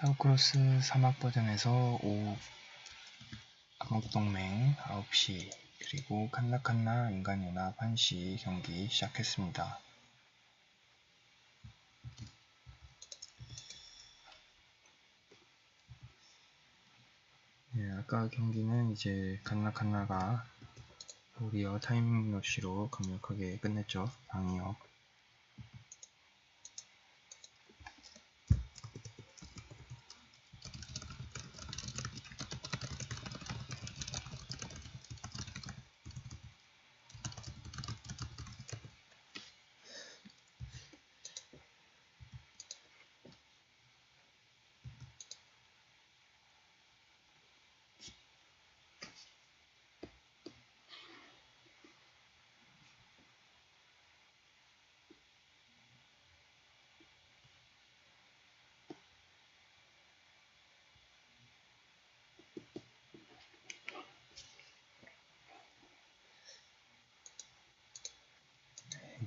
타우크로스 사막 버전에서 5 암흑동맹 9시 그리고 칸나칸나 인간연합 1시 경기 시작했습니다. 네, 아까 경기는 이제 칸나칸나가 도리어 타이밍 러쉬로 강력하게 끝냈죠. 방이역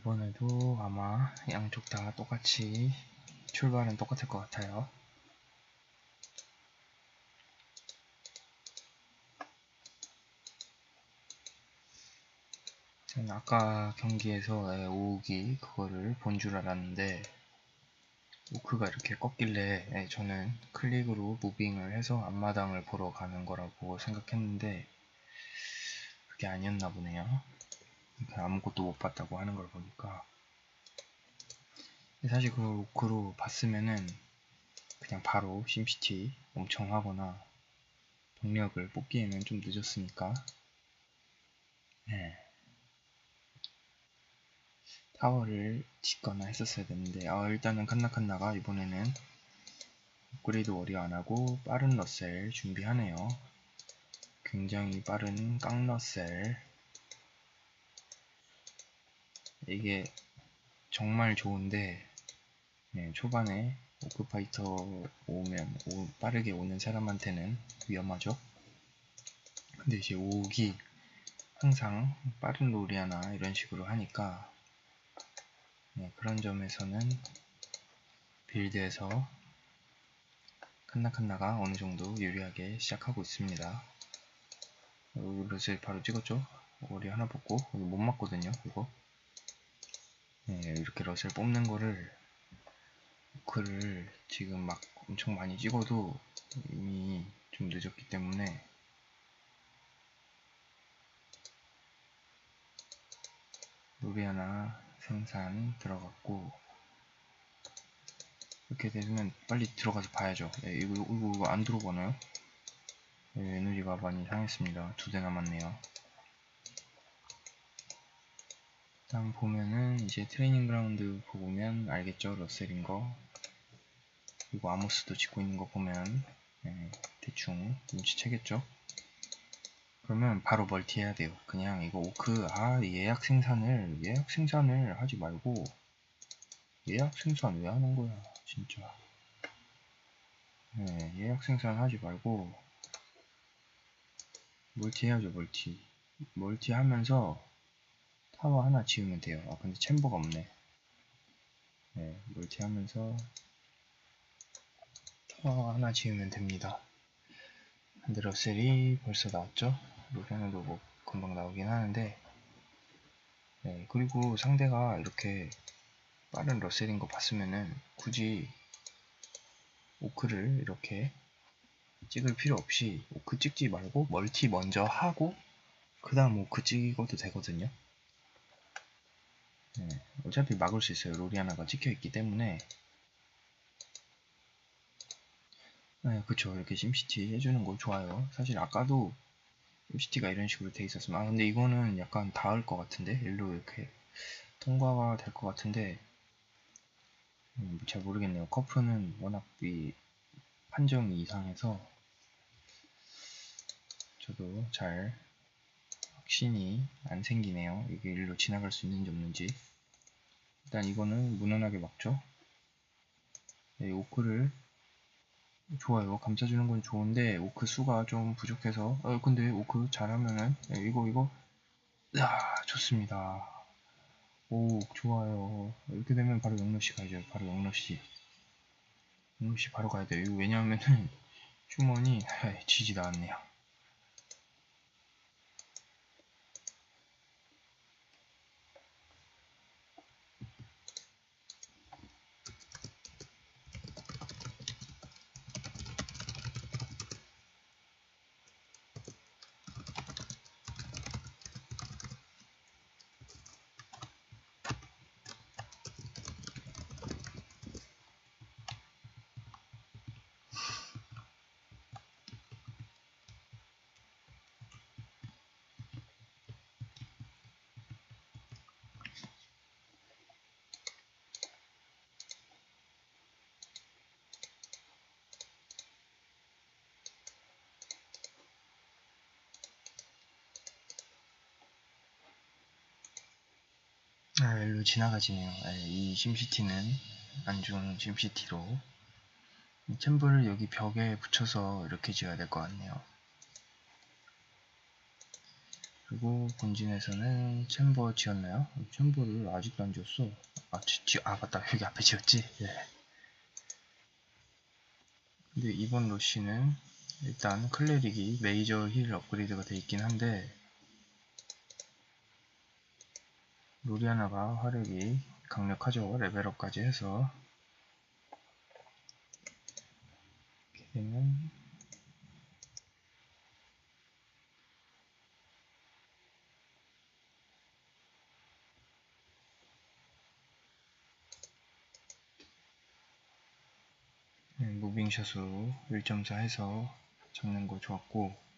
이번에도 아마 양쪽 다 똑같이 출발은 똑같을 것 같아요. 저는 아까 경기에서 5기 그거를 본 줄 알았는데 오크가 이렇게 꺾길래 저는 클릭으로 무빙을 해서 앞마당을 보러 가는 거라고 생각했는데 그게 아니었나 보네요. 아무것도 못 봤다고 하는 걸 보니까. 사실 그걸 로크로 봤으면은 그냥 바로 심시티 엄청 하거나 동력을 뽑기에는 좀 늦었으니까. 네. 타워를 짓거나 했었어야 되는데 아 일단은 칸나칸나가 이번에는 업그레이드 워리어 안하고 빠른 러셀 준비하네요. 굉장히 빠른 깡러셀 이게 정말 좋은데 네, 초반에 오크파이터 오면 오, 빠르게 오는 사람한테는 위험하죠. 근데 이제 오기 항상 빠른 로리아나 이런 식으로 하니까 네, 그런 점에서는 빌드에서 칸나칸나가 어느 정도 유리하게 시작하고 있습니다. 이것을 바로 찍었죠. 오리 하나 뽑고 못 맞거든요. 이거 네, 이렇게 러셀 뽑는 거를 우크를 지금 막 엄청 많이 찍어도 이미 좀 늦었기 때문에 루비아나 생산 들어갔고 이렇게 되면 빨리 들어가서 봐야죠. 예, 이거, 이거, 이거 안 들어가나요? 예, 에너지가 많이 상했습니다. 두 대 남았네요 다음 보면은 이제 트레이닝 그라운드 보면 알겠죠? 러셀인 거. 그리고 아모스도 짓고 있는 거 보면 네, 대충 눈치채겠죠? 그러면 바로 멀티 해야 돼요. 그냥 이거 오크 아 예약 생산을 예약 생산을 하지 말고 예약 생산 왜 하는 거야 진짜. 네, 예약 생산 하지 말고 멀티 해야죠 멀티. 멀티 하면서 타워 하나 지우면 돼요. 아 근데 챔버가 없네. 네, 멀티하면서 타워 하나 지우면 됩니다. 근데 러셀이 벌써 나왔죠? 로렌도 뭐 금방 나오긴 하는데 네, 그리고 상대가 이렇게 빠른 러셀인 거 봤으면은 굳이 오크를 이렇게 찍을 필요 없이 오크 찍지 말고 멀티 먼저 하고 그 다음 오크 찍어도 되거든요. 네, 어차피 막을 수 있어요. 로리아나가 찍혀있기 때문에 네, 그쵸. 이렇게 심시티 해주는 거 좋아요. 사실 아까도 심시티가 이런 식으로 돼 있었으면 아 근데 이거는 약간 닿을 것 같은데 일로 이렇게 통과가 될 것 같은데 음, 잘 모르겠네요. 커프는 워낙 이 판정이 이상해서 저도 잘 확신이 안 생기네요. 이게 일로 지나갈 수 있는지 없는지. 일단 이거는 무난하게 막죠. 네, 오크를 좋아요. 감싸주는 건 좋은데 오크 수가 좀 부족해서 어 근데 오크 잘하면은 네, 이거 이거 야 좋습니다. 오 좋아요. 이렇게 되면 바로 영러시 가죠. 바로 영러시. 음시 바로 가야 돼요. 왜냐하면은 주머니 지지 나왔네요. 아, 일로 지나가지네요. 아, 이 심시티는 안 좋은 심시티로 이 챔버를 여기 벽에 붙여서 이렇게 지어야 될 것 같네요. 그리고 본진에서는 챔버 지었나요? 챔버를 아직도 안 지었어. 아, 지, 지, 아 맞다. 여기 앞에 지었지? 예. 근데 이번 로시는 일단 클레릭이 메이저 힐 업그레이드가 되어 있긴 한데 루리아나가 화력이 강력하죠. 레벨업까지 해서 이렇게 되면 네, 무빙샷으로 1.4 해서 잡는 거 좋았고